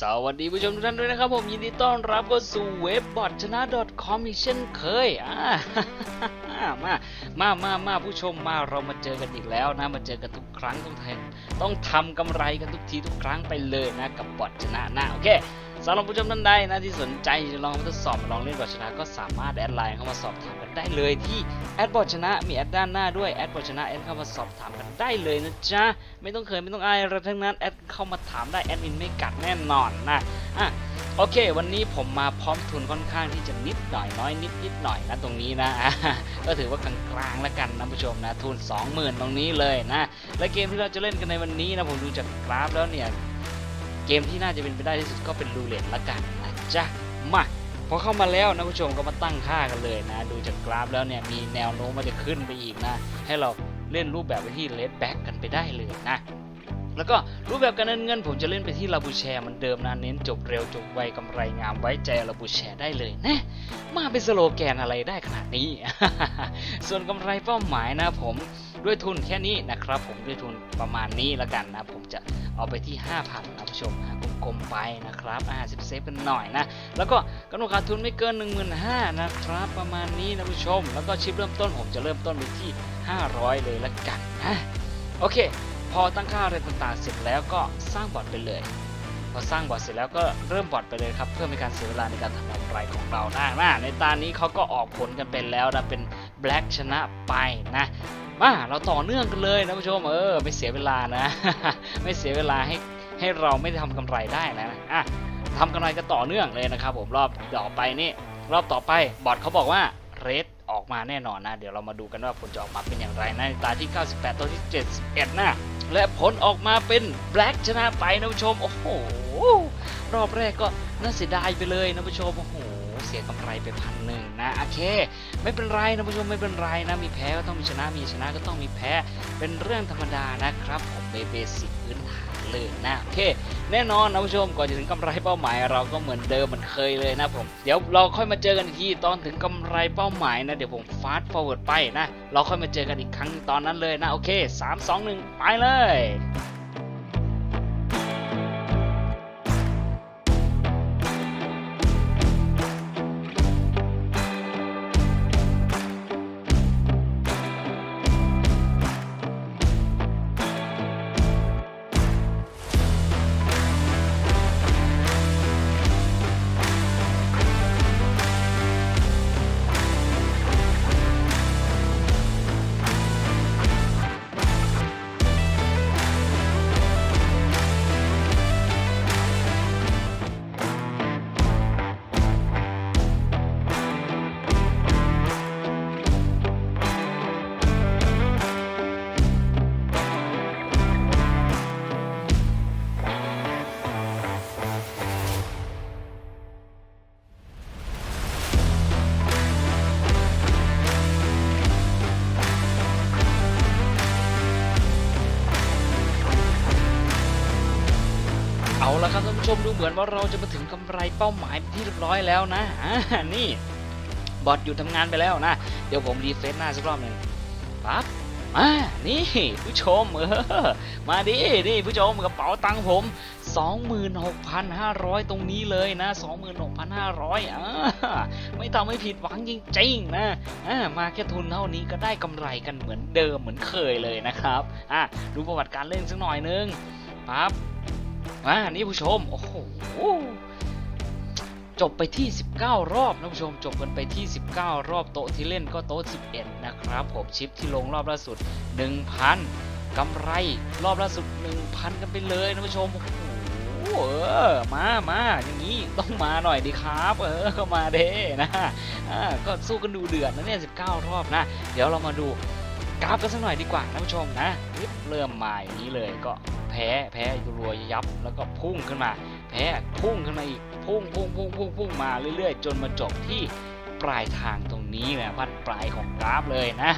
สวัสดีผู้ชมทุกท่านด้วยนะครับผมยินดีต้อนรับเข้าสู่เว็บบอทชนะ .com อีกเช่นเคยอ่า มามามามาผู้ชมมาเรามาเจอกันอีกแล้วนะมาเจอกันทุกครั้งต้องแทนต้องทำกำไรกันทุกทีทุกครั้งไปเลยนะกับบอทชนะนะโอเคสำหรับผู้ชมท่านใดนะที่สนใจจะลองมาทดสอบลองเล่นบอทชนะก็สามารถแอดไลน์เข้ามาสอบถามกันได้เลยที่แอดบอทชนะมีแอดด้านหน้าด้วยแอดบอทชนะแอดเข้ามาสอบถามกันได้เลยนะจ๊ะไม่ต้องเคยไม่ต้องอายอะไรทั้งนั้นแอดเข้ามาถามได้แอดมินไม่กัดแน่นอนนะอะ โอเค วันนี้ผมมาพร้อมทุนค่อนข้างที่จะนิดหน่อยน้อยนิดนิดหน่อยนะตรงนี้นะก็ถือว่ากลางๆแล้วกันนะผู้ชมนะทุน 20,000 ตรงนี้เลยนะ และเกมที่เราจะเล่นกันในวันนี้นะผมดูจากกราฟแล้วเนี่ยเกมที่น่าจะเป็นไปได้ที่สุดก็เป็นรูเล็ตละกันนะจ๊ะมาพอเข้ามาแล้วนะผู้ชมก็มาตั้งค่ากันเลยนะ ดูจากกราฟแล้วเนี่ยมีแนวโน้มว่าจะขึ้นไปอีกนะ ให้เราเล่นรูปแบบไปที่เลดแบ็กกันไปได้เลยนะ แล้วก็รูปแบบการเงินเงินผมจะเล่นไปที่ลาบูแชร์มันเดิมนะเน้นจบเร็วจบไวกำไรงามไว้ใจลาบูแชร์ได้เลยนะมาเป็นสโลแกนอะไรได้ขนาดนี้ ส่วนกำไรเป้าหมายนะผมด้วยทุนแค่นี้นะครับผมด้วยทุนประมาณนี้แล้วกันนะ ผมจะเอาไปที่ 5,000นะผู้ชมกลมๆไปนะครับอ่าสิบเซฟกันหน่อยนะ แล้วก็กำหนดขาดทุนไม่เกิน 15,000นะครับ ประมาณนี้นะผู้ชม แล้วก็ชิปเริ่มต้นผมจะเริ่มต้นไปที่ 500 เลยละกันนะโอเค พอตั้งค่าอะไรต่างๆเสร็จแล้วก็สร้างบอทไปเลย พอสร้างบอทเสร็จแล้วก็เริ่มบอทไปเลยครับ เพื่อไม่การเสียเวลาในการทำกำไรของเรานะนะในตานี้เขาก็ออกผลกันไปแล้วนะเป็นแบล็กชนะไปนะมาเราต่อเนื่องกันเลยนะผู้ชมเออไม่เสียเวลานะ ไม่เสียเวลาให้ให้เราไม่ได้ทำกำไรได้นะอะทำกำไรกันต่อเนื่องเลยนะครับ ผมรอบต่อไปนี่รอบต่อไปบอทเขาบอกว่าเรดออกมาแน่นอนนะ เดี๋ยวเรามาดูกันว่าผลจะออกมาเป็นอย่างไรนะในตาที่ 98ตัวที่ 71นะ และผลออกมาเป็นแบล็กชนะไปนะผู้ชม โอ้โห รอบแรกก็น่าเสียดายไปเลยนะผู้ชม โอ้โห เสียกำไรไปพันหนึ่งนะโอเค ไม่เป็นไรนะผู้ชมไม่เป็นไรนะมีแพ้ก็ต้องมีชนะมีชนะก็ต้องมีแพ้เป็นเรื่องธรรมดานะครับผมเบสิกพื้นฐานเลยนะโอเคแน่นอนนะผู้ชมก่อนจะถึงกำไรเป้าหมายเราก็เหมือนเดิมเหมันเคยเลยนะผมเดี๋ยวเราค่อยมาเจอกันอีกทีตอนถึงกำไรเป้าหมายนะเดี๋ยวผมฟาสต์ฟอร์เวิร์ดไปนะเราค่อยมาเจอกันอีกครั้งตอนนั้นเลยนะโอเค 3 2 1 ไปเลย ละครับท่านผู้ชมดูเหมือนว่าเราจะมาถึงกำไรเป้าหมายที่เรียบร้อยแล้วนะนี่บอทหยุดทำงานไปแล้วนะ เดี๋ยวผมรีเฟซหน้าสักรอบหนึ่งปั๊บมานี่ผู้ชมเออมาดินี่ผู้ชมกระเป๋าตังค์ผม 26,500 ตรงนี้เลยนะ 26,500อ่าไม่ทำให้ผิดหวังจริงๆนะอ่ามาแค่ทุนเท่านี้ก็ได้กำไรกันเหมือนเดิมเหมือนเคยเลยนะครับอ่าดูประวัติการเล่นสักหน่อยนึงปั๊บ อ่านี่ผู้ชม โอ้โห จบไปที่ 19 รอบนะผู้ชม จบกันไปที่ 19 รอบโต๊ะที่เล่นก็โต๊ะ 11 นะครับ ผมชิปที่ลงรอบล่าสุด 1,000กำไรรอบล่าสุด 1,000 กันไปเลยนะผู้ชม โอ้โหเออมามาอย่างนี้ต้องมาหน่อยดีครับ เออก็มาเด้นะอ่าก็สู้กันดูเดือดนะเนี่ย 19 รอบนะ เดี๋ยวเรามาดูกราฟกันสักหน่อยดีกว่านะผู้ชมนะเริ่มมาอย่างนี้เลยก็ แพ้แพ้รัวยับแล้วก็พุ่งขึ้นมา แพ้พุ่งขึ้นมาอีกพุ่งพุ่งพุ่งพุ่งพุ่งมาเรื่อยๆ จนมาจบที่ปลายทางตรงนี้แหละพันปลายของกราฟเลยนะ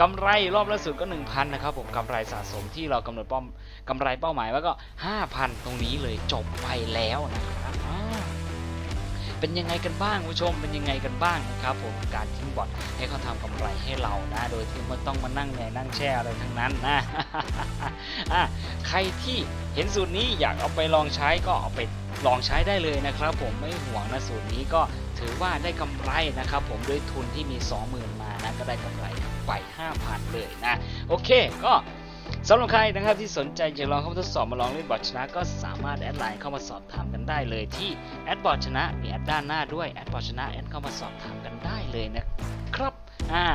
กำไรรอบล่าสุดก็ 1,000 นะครับผมกำไรสะสมที่เรากำหนดเป้ากำไรเป้าหมายว่าก็ 5,000 ตรงนี้เลยจบไปแล้วนะครับ เป็นยังไงกันบ้างผู้ชมเป็นยังไงกันบ้างนะครับผมการทิ้งบอทให้เขาทำกำไรให้เรานะ โดยที่ไม่ต้องมานั่งเหนื่อยนั่งแช่อะไรทั้งนั้นนะะใครที่เห็นสูตรนี้อยากเอาไปลองใช้ก็เอาไปลองใช้ได้เลยนะครับ ผมไม่ห่วงนะสูตรนี้ก็ถือว่าได้กำไรนะครับ ผมด้วยทุนที่มี 20,000 มานะก็ได้กำไรไป 5,000 เลยนะ โอเคก็ สำหรับใครนะครับที่สนใจจะลองเข้ามาทดสอบมาลองเล่นบอทชนะ ก็สามารถแอดไลน์เข้ามาสอบถามกันได้เลยที่แอดบอทชนะมีแอดด้านหน้าด้วยแอดบอทชนะแอดเข้ามาสอบถามกันได้เลยนะครับอ่า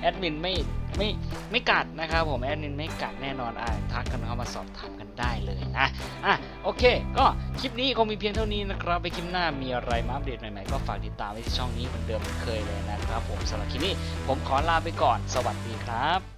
แอดมินไม่ไม่ไม่กัดนะครับผมแอดมินไม่กัดแน่นอนอ่าทักกันเข้ามาสอบถามกันได้เลยนะอะโอเค ก็คลิปนี้คงมีเพียงเท่านี้นะครับไปคลิปหน้ามีอะไรมาอัปเดตใหม่ๆก็ฝากติดตามไว้ที่ช่องนี้เหมือนเดิมเหมือนเคยเลยนะครับผมสำหรับคลิปนี้ผมขอลาไปก่อน สวัสดีครับ